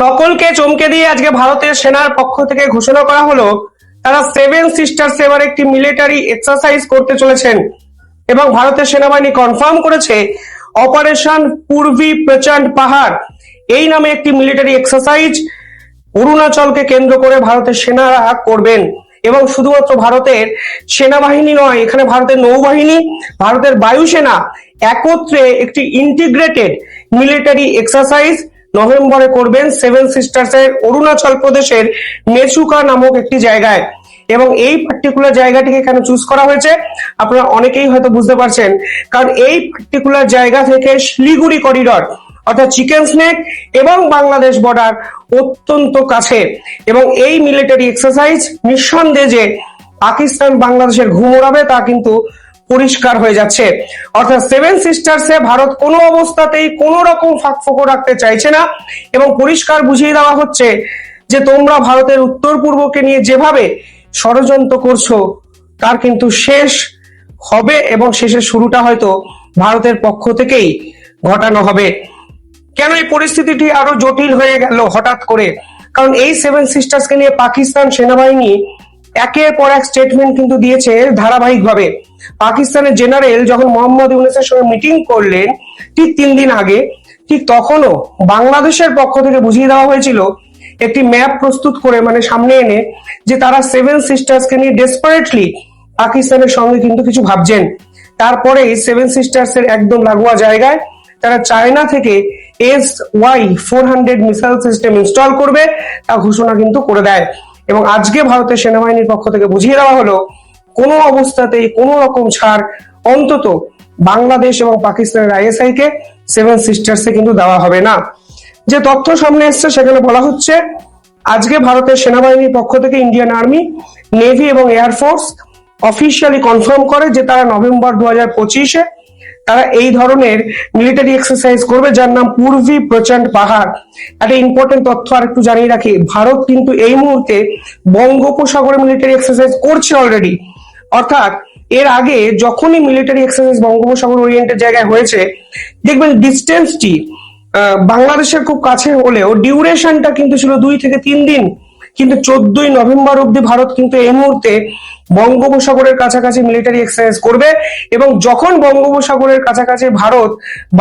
সকলকে চমকে দিয়ে আজকে ভারতের সেনার পক্ষ থেকে ঘোষণা করা হলো, তারা সেভেন সিস্টার এবার একটি মিলিটারি এক্সারসাইজ করতে চলেছেন। এবং ভারতের সেনাবাহিনী কনফার্ম করেছে অপারেশন পূর্বী প্রচণ্ড পাহাড় এই নামে একটি মিলিটারি এক্সারসাইজ অরুণাচলকে কেন্দ্র করে ভারতের সেনারা করবেন। এবং শুধুমাত্র ভারতের সেনাবাহিনী নয়, এখানে ভারতের নৌবাহিনী, ভারতের বায়ুসেনা একত্রে একটি ইন্টিগ্রেটেড মিলিটারি এক্সারসাইজ নভেম্বরে করবেন সেভেন সিস্টার্স এর অরুণাচল প্রদেশের মেচুকা নামক একটি জায়গায়। এবং এই পার্টিকুলার জায়গাটিকে কেন চুজ করা হয়েছে। আপনারা অনেকেই হয়তো বুঝতে পারছেন। কারণ এই পার্টিকুলার জায়গা থেকে শিলিগুড়ি করিডর অর্থাৎ চিকেন স্নেক এবং বাংলাদেশ বর্ডার অত্যন্ত কাছে। এবং এই মিলিটারি এক্সারসাইজ নিঃসন্দেহে যে পাকিস্তান বাংলাদেশের ঘুম ওড়াবে তা কিন্তু পরিষ্কার হয়ে যাচ্ছে। অর্থাৎ সেভেন সিস্টার্সে ভারত কোনো অবস্থাতেই কোনো রকম ফাঁক রাখতে চাইছে না এবং পরিষ্কার বুঝিয়ে দেওয়া হচ্ছে যে তোমরা ভারতের উত্তর পূর্বকে নিয়ে যেভাবে ষড়যন্ত্র করছ, তার কিন্তু শেষ হবে এবং শেষের শুরুটা হয়তো ভারতের পক্ষ থেকেই ঘটানো হবে। কেন এই পরিস্থিতিটি আরও জটিল হয়ে গেল হঠাৎ করে? কারণ এই সেভেন সিস্টার্সকে নিয়ে পাকিস্তান সেনাবাহিনী একের পর এক স্টেটমেন্ট কিন্তু দিয়েছে ধারাবাহিকভাবে। পাকিস্তানের জেনারেল যখন মোহাম্মদ ইউনুসের সঙ্গে মিটিং করলেন, ঠিক তিন দিন আগে, ঠিক তখনও বাংলাদেশের পক্ষ থেকে বুঝিয়ে দেওয়া হয়েছিল, একটি ম্যাপ প্রস্তুত করে মানে সামনে এনে যে তারা সেভেন সিস্টার্সকে নিয়ে ডেসপারেটলি পাকিস্তানের সঙ্গে কিন্তু কিছু ভাবছেন। তারপরে সেভেন সিস্টার্স এর একদম লাগোয়া জায়গায় তারা চায়না থেকে S Y four hundred missile system install করবে, তা ঘোষণা কিন্তু করে দেয়। এবং আজকে ভারতের সেনাবাহিনীর পক্ষ থেকে বুঝিয়ে দেওয়া হলো কোনো অবস্থাতেই কোনো রকম ছাড় অন্তত বাংলাদেশ এবং পাকিস্তানের আইএসআই কে সেভেন সিস্টার্সে কিন্তু দেওয়া হবে না। যে তথ্য সামনে এসছে সেখানে বলা হচ্ছে, আজকে ভারতের সেনাবাহিনীর পক্ষ থেকে ইন্ডিয়ান আর্মি নেভি এবং এয়ারফোর্স অফিসিয়ালি কনফার্ম করে যে তারা নভেম্বর দু হাজার পঁচিশে তারা এই ধরনের মিলিটারি এক্সারসাইজ করবে, যার নাম পূর্বী প্রচণ্ড পাহাড়। একটা ইম্পর্টেন্ট তথ্য আর একটু জানিয়ে রাখি, ভারত কিন্তু এই মুহূর্তে বঙ্গোপসাগরে মিলিটারি এক্সারসাইজ করছে অলরেডি অর্থাৎ এর আগে যখনই মিলিটারি এক্সারসাইজ বঙ্গোপসাগর ওরিয়েন্টের জায়গায় হয়েছে, দেখবেন ডিস্টেন্সটি বাংলাদেশের খুব কাছে হলেও ডিউরেশনটা কিন্তু ছিল দুই থেকে তিন দিন। কিন্তু চোদ্দই নভেম্বর অব্দি ভারত কিন্তু এই মুহূর্তে বঙ্গোপসাগরের কাছাকাছি মিলিটারি এক্সারসাইজ করবে এবং যখন বঙ্গোপসাগরের কাছাকাছি ভারত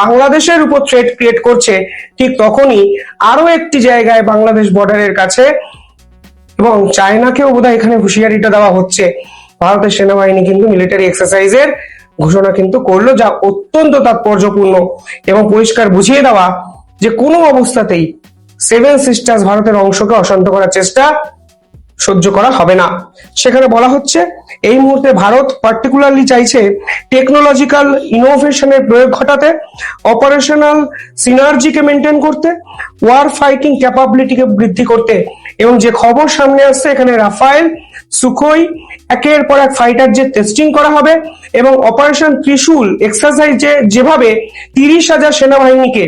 বাংলাদেশের উপর থ্রেট ক্রিয়েট করছে, ঠিক তখনই আরও একটি জায়গায় বাংলাদেশ বর্ডারের কাছে এবং চায়নাকেও বোধহয় এখানে হুঁশিয়ারিটা দেওয়া হচ্ছে। ভারতের সেনাবাহিনী কিন্তু মিলিটারি এক্সারসাইজের ঘোষণা কিন্তু করল, যা অত্যন্ত তাৎপর্যপূর্ণ এবং পরিষ্কার বুঝিয়ে দেওয়া যে কোনো অবস্থাতেই সেভেন সিস্টার্স ভারতের অংশকে অশান্ত করার চেষ্টা সহ্য করা হবে না। সেখানে বলা হচ্ছে, এই মুহূর্তে ভারত পার্টিকুলারলি চাইছে টেকনোলজিক্যাল ইনোভেশনের প্রয়োগ ঘটাতে অপারেশনাল সিনার্জিকে মেনটেন করতে ওয়ার ফাইটিং ক্যাপাবিলিটিকে বৃদ্ধি করতে। এবং যে খবর সামনে আসছে, এখানে রাফায়েল সুখোই একের পর এক ফাইটার যে টেস্টিং করা হবে এবং অপারেশন ত্রিশূল এক্সারসাইজে যেভাবে তিরিশ হাজার সেনাবাহিনীকে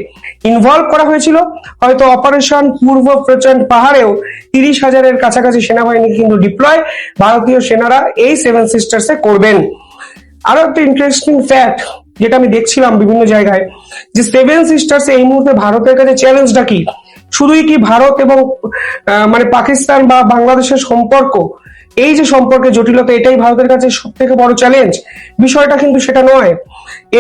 ইনভলভ করা হয়েছিল, হয়তো অপারেশন পূর্ব প্রচণ্ড পাহাড়েও তিরিশ হাজারের কাছাকাছি সেনাবাহিনী কিন্তু ডিপ্লয় ভারতীয় সেনারা এই সেভেন সিস্টার্সে করবেন। আরও একটা ইন্টারেস্টিং ফ্যাক্ট যেটা আমি দেখছিলাম বিভিন্ন জায়গায়, যে সেভেন সিস্টার্স এই মুহূর্তে ভারতের কাছে চ্যালেঞ্জটা কি? শুধুই কি ভারত এবং মানে পাকিস্তান বা বাংলাদেশের সম্পর্ক, এই যে সম্পর্কের জটিলতা, এটাই ভারতের কাছে সব থেকে বড় চ্যালেঞ্জ বিষয়টা কিন্তু সেটা নয়।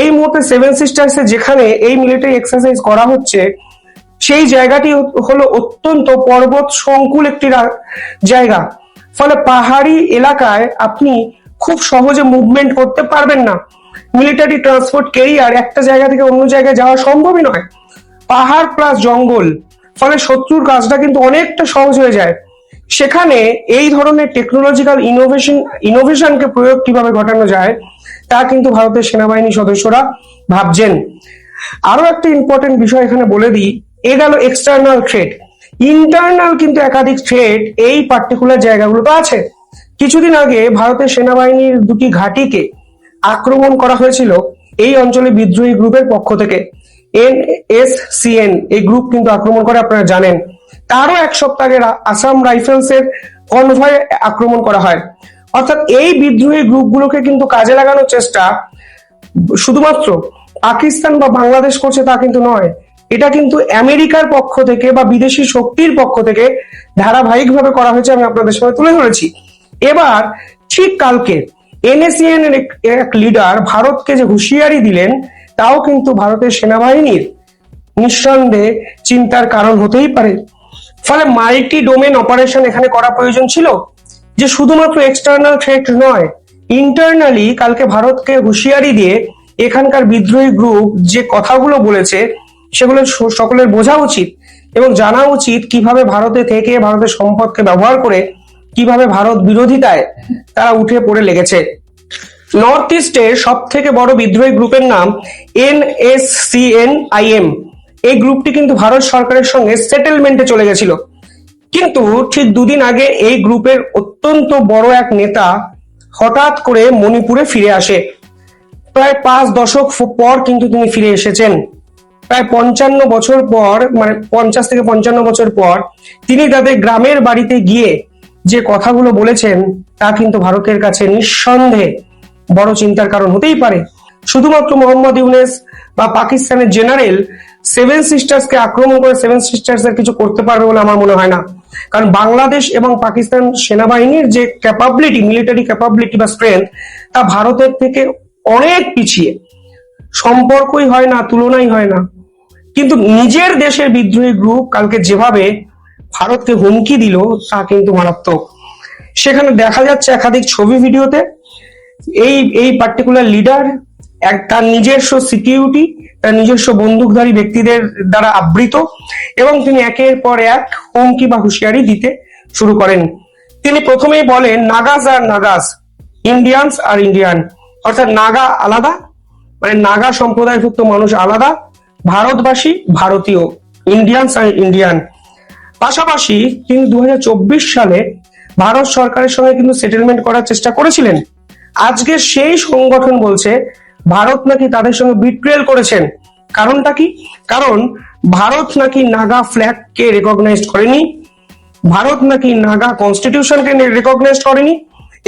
এই মুহূর্তে সেভেন সিস্টার্সে যেখানে এই মিলিটারি এক্সারসাইজ করা হচ্ছে, সেই জায়গাটি হলো অত্যন্ত পর্বত সংকুল একটি জায়গা। ফলে পাহাড়ি এলাকায় আপনি খুব সহজে মুভমেন্ট করতে পারবেন না। মিলিটারি ট্রান্সপোর্ট কেরিয়ার একটা জায়গা থেকে অন্য জায়গায় যাওয়া সম্ভবই নয়। পাহাড় প্লাস জঙ্গল। ফলে শত্রুর কাজটা কিন্তু অনেকটা সহজ হয়ে যায়। সেখানে এই ধরনের টেকনোলজিক্যাল ইনোভেশন ইনোভেশনকে প্রয়োগ কীভাবে ঘটানো যায়, তা কিন্তু ভারতের সেনাবাহিনী সদস্যরা ভাবছেন। আরও একটা ইম্পর্টেন্ট বিষয় এখানে বলে দিই, এ গেল এক্সটার্নাল থ্রেট ইন্টারনাল কিন্তু একাধিক থ্রেট এই পার্টিকুলার জায়গাগুলোতে আছে। কিছুদিন আগে ভারতের সেনাবাহিনীর দুটি ঘাঁটিকে আক্রমণ করা হয়েছিল এই অঞ্চলে বিদ্রোহী গ্রুপের পক্ষ থেকে। এন এস সিএন এই গ্রুপ কিন্তু আক্রমণ করে, আপনারা জানেন। তারও এক সপ্তাহ আগে আসাম রাইফেলস এর কনভয়ে আক্রমণ করা হয়। অর্থাৎ এই বিদ্রোহী গ্রুপগুলোকে কিন্তু কাজে লাগানোর চেষ্টা শুধুমাত্র পাকিস্তান বা বাংলাদেশ করছে তা কিন্তু নয়। এটা কিন্তু আমেরিকার পক্ষ থেকে বা বিদেশি শক্তির পক্ষ থেকে ধারাবাহিকভাবে করা হয়েছে, আমি আপনাদের সামনে তুলে ধরেছি। এবার ঠিক কালকে এনএসিএন এর এক লিডার ভারতকে যে হুঁশিয়ারি দিলেন তাও কিন্তু ভারতের সেনাবাহিনীর নিঃসন্দেহে চিন্তার কারণ হতেই পারে। ফলে মাল্টি ডোমেন অপারেশন এখানে করা প্রয়োজন ছিল, যে শুধুমাত্র এক্সটার্নাল থ্রেট নয়, ইন্টারনালি কালকে ভারতকে হুঁশিয়ারি দিয়ে এখানকার বিদ্রোহী গ্রুপ যে কথাগুলো বলেছে, সেগুলো সকলের বোঝা উচিত এবং জানা উচিত কীভাবে ভারতে থেকে ভারতের সম্পদকে ব্যবহার করে কীভাবে ভারত বিরোধিতায় তারা উঠে পড়ে লেগেছে। নর্থ ইস্টের সব থেকে বড় বিদ্রোহী গ্রুপের নাম এনএসসিএনআইএম এই গ্রুপটি কিন্তু ভারত সরকারের সঙ্গে সেটেলমেন্টে চলে গেছিল। কিন্তু ঠিক দুদিন আগে এই গ্রুপের অত্যন্ত বড় এক নেতা হঠাৎ করে মণিপুরে ফিরে আসে। প্রায় পাঁচ দশক পর কিন্তু তিনি ফিরে এসেছেন। প্রায় পঞ্চান্ন বছর পর মানে পঞ্চাশ থেকে পঞ্চান্ন বছর পর তিনি তাদের গ্রামের বাড়িতে গিয়ে যে কথাগুলো বলেছেন তা কিন্তু ভারতের কাছে নিঃসন্দেহে বড় চিন্তার কারণ হতেই পারে। শুধুমাত্র মোহাম্মদ ইউনেস বা পাকিস্তানের জেনারেল সেভেন সিস্টার্সকে আক্রমণ করে সেভেন সিস্টার্স এর কিছু করতে পারবে বলে আমার মনে হয় না। কারণ বাংলাদেশ এবং পাকিস্তান সেনাবাহিনীর যে ক্যাপাবিলিটি মিলিটারি ক্যাপাবিলিটি বা স্ট্রেংথ তা ভারতের থেকে অনেক পিছিয়ে। সম্পর্কই হয় না, তুলনাই হয় না। কিন্তু নিজের দেশের বিদ্রোহী গ্রুপ কালকে যেভাবে ভারতকে হুমকি দিল, তা কিন্তু মারাত্মক। সেখানে দেখা যাচ্ছে একাধিক ছবি ভিডিওতে এই এই পার্টিকুলার লিডার এক, তার নিজস্ব সিকিউরিটি তার নিজস্ব বন্দুকধারী ব্যক্তিদের দ্বারা আবৃত এবং তিনি একের পর এক হুমকি বা হুঁশিয়ারি দিতে শুরু করেন। তিনি প্রথমেই বলেন, নাগাজ আর নাগাজ ইন্ডিয়ানস আর ইন্ডিয়ান অর্থাৎ নাগা আলাদা মানে নাগা সম্প্রদায়ভুক্ত মানুষ আলাদা, ভারতবাসী ভারতীয় ইন্ডিয়ানস আর ইন্ডিয়ান পাশাপাশি তিনি দু হাজার চব্বিশ সালে ভারত সরকারের সঙ্গে কিন্তু সেটেলমেন্ট করার চেষ্টা করেছিলেন। আজকে সেই সংগঠন বলছে, ভারত নাকি তাদের সঙ্গে বিট্রেল করেছেন। কারণটা কি? কারণ ভারত নাকি নাগা ফ্ল্যাগকে রেকগনাইজ করেনি, ভারত নাকি নাগা কনস্টিটিউশনকে রেকগনাইজ করেনি,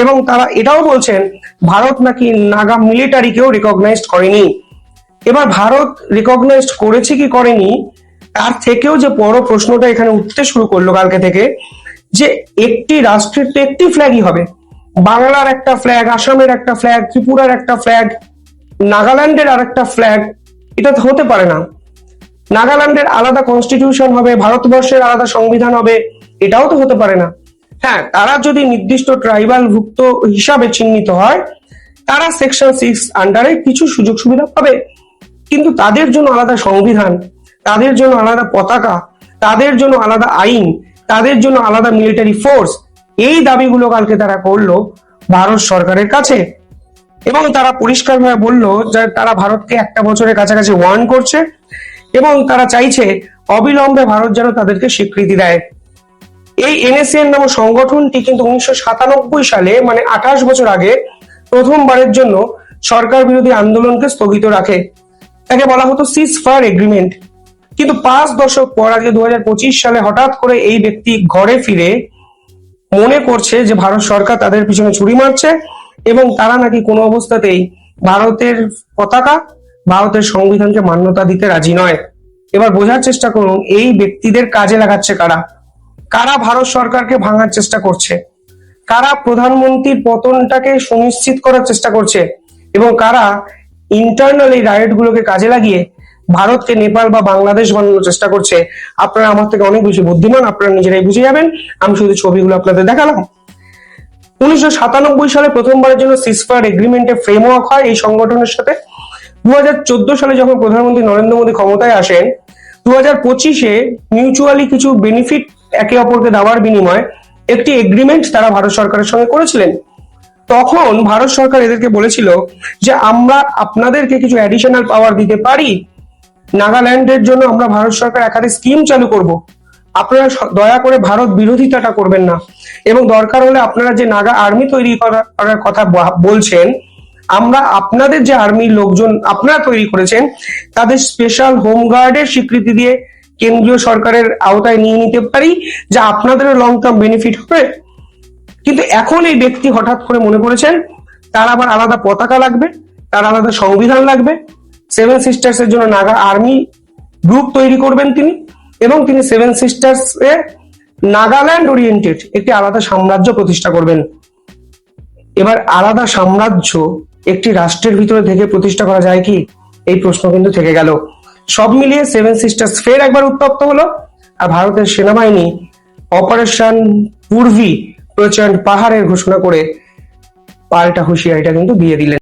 এবং তারা এটাও বলছেন, ভারত নাকি নাগা মিলিটারিকেও রেকগনাইজ করেনি। এবার ভারত রিকগনাইজ করেছে কি করেনি, তার থেকেও যে বড় প্রশ্নটা এখানে উঠতে শুরু করল কালকে থেকে, যে একটি রাষ্ট্রের তো একটি ফ্ল্যাগই হবে। বাংলার একটা ফ্ল্যাগ আসামের একটা ফ্ল্যাগ ত্রিপুরার একটা ফ্ল্যাগ নাগাল্যান্ডের আর একটা ফ্ল্যাগ এটা হতে পারে না। নাগাল্যান্ডের আলাদা কনস্টিটিউশন হবে, ভারতবর্ষের আলাদা সংবিধান হবে, এটাও তো হতে পারে না। হ্যাঁ তারা যদি নির্দিষ্ট ট্রাইবাল ভুক্ত হিসাবে চিহ্নিত হয়, তারা সেকশন সিক্স আন্ডারে কিছু সুযোগ সুবিধা পাবে। কিন্তু তাদের জন্য আলাদা সংবিধান, তাদের জন্য আলাদা পতাকা, তাদের জন্য আলাদা আইন, তাদের জন্য আলাদা মিলিটারি ফোর্স এই দাবিগুলো কালকে তারা করল ভারত সরকারের কাছে। এবং তারা পরিষ্কারভাবে বলল যে তারা ভারতকে একটা বছরের কাছাকাছি ওয়ার্ন করছে এবং তারা চাইছে অবিলম্বে ভারত যেন তাদেরকে স্বীকৃতি দেয়। এই এনএসএন নামক সংগঠনটি কিন্তু উনিশশো সাতানব্বই সালে মানে আঠাশ বছর আগে, প্রথমবারের জন্য সরকার বিরোধী আন্দোলনকে স্থগিত রাখে। তাকে বলা হতো সিজ ফায়ার এগ্রিমেন্ট কিন্তু পাঁচ দশক পর আজকে দু সালে হঠাৎ করে এই ব্যক্তি ঘরে ফিরে মনে করছে যে ভারত সরকার তাদের পিছনে ছুরি মারছে এবং তারা নাকি কোনো অবস্থাতেই ভারতের পতাকা, ভারতের সংবিধানকে মান্যতা দিতে রাজি নয়। এবার বোঝার চেষ্টা করুন, এই ব্যক্তিদের কাজে লাগাচ্ছে কারা? কারা ভারত সরকারকে ভাঙার চেষ্টা করছে? কারা প্রধানমন্ত্রীর পতনটাকে সুনিশ্চিত করার চেষ্টা করছে? এবং কারা ইন্টারনাল এই রাইট গুলোকে কাজে লাগিয়ে ভারতকে নেপাল বা বাংলাদেশ বানানোর চেষ্টা করছে, আপনারা আমার থেকে অনেক বেশি বুদ্ধিমান, আপনারা নিজেরাই বুঝে যাবেন। আমি শুধু ছবিগুলো আপনাদের দেখালাম। উনিশশো সাতানব্বই সালে প্রথমবারের জন্য সিসফায়ার এগ্রিমেন্টে ফ্রেমওয়ার্ক হয় এই সংগঠনের সাথে। দু সালে যখন প্রধানমন্ত্রী নরেন্দ্র মোদী ক্ষমতায় আসেন দু হাজার পঁচিশে মিউচুয়ালি কিছু বেনিফিট একে অপরকে দেওয়ার বিনিময়ে একটি এগ্রিমেন্ট তারা ভারত সরকারের সঙ্গে করেছিলেন। তখন ভারত সরকার এদেরকে বলেছিল যে, আমরা আপনাদেরকে কিছু অ্যাডিশনাল পাওয়ার দিতে পারি নাগাল্যান্ডের জন্য আমরা ভারত সরকার একাধিক স্কিম চালু করব। আপনারা দয়া করে ভারত বিরোধিতাটা করবেন না। এবং দরকার হলে আপনারা যে নাগা আর্মি তৈরি করার কথা বলছেন, আমরা আপনাদের যে আর্মির লোকজন আপনারা তৈরি করেছেন, তাদের স্পেশাল হোমগার্ডের স্বীকৃতি দিয়ে কেন্দ্রীয় সরকারের আওতায় নিয়ে নিতে পারি, যা আপনাদেরও লং টার্ম বেনিফিট হবে। কিন্তু এখন এই ব্যক্তি হঠাৎ করে মনে করেছেন, তার আবার আলাদা পতাকা লাগবে, তার আলাদা সংবিধান লাগবে সেভেন সিস্টার্স এর জন্য নাগা আর্মি গ্রুপ তৈরি করবেন তিনি এবং তিনি সেভেন সিস্টার্স এ নাগাল্যান্ড ওরিয়েন্টেড একটি আলাদা সাম্রাজ্য প্রতিষ্ঠা করবেন। এবার আলাদা সাম্রাজ্য একটি রাষ্ট্রের ভিতরে থেকে প্রতিষ্ঠা করা যায় কি? এই প্রশ্ন কিন্তু থেকে গেল। সব মিলিয়ে সেভেন সিস্টার্স ফের একবার উত্তপ্ত হলো আর ভারতের সেনাবাহিনী অপারেশন পূর্বী প্রচণ্ড পাহাড়ের ঘোষণা করে পাল্টা হুঁশিয়ারিটা কিন্তু দিয়ে দিলেন।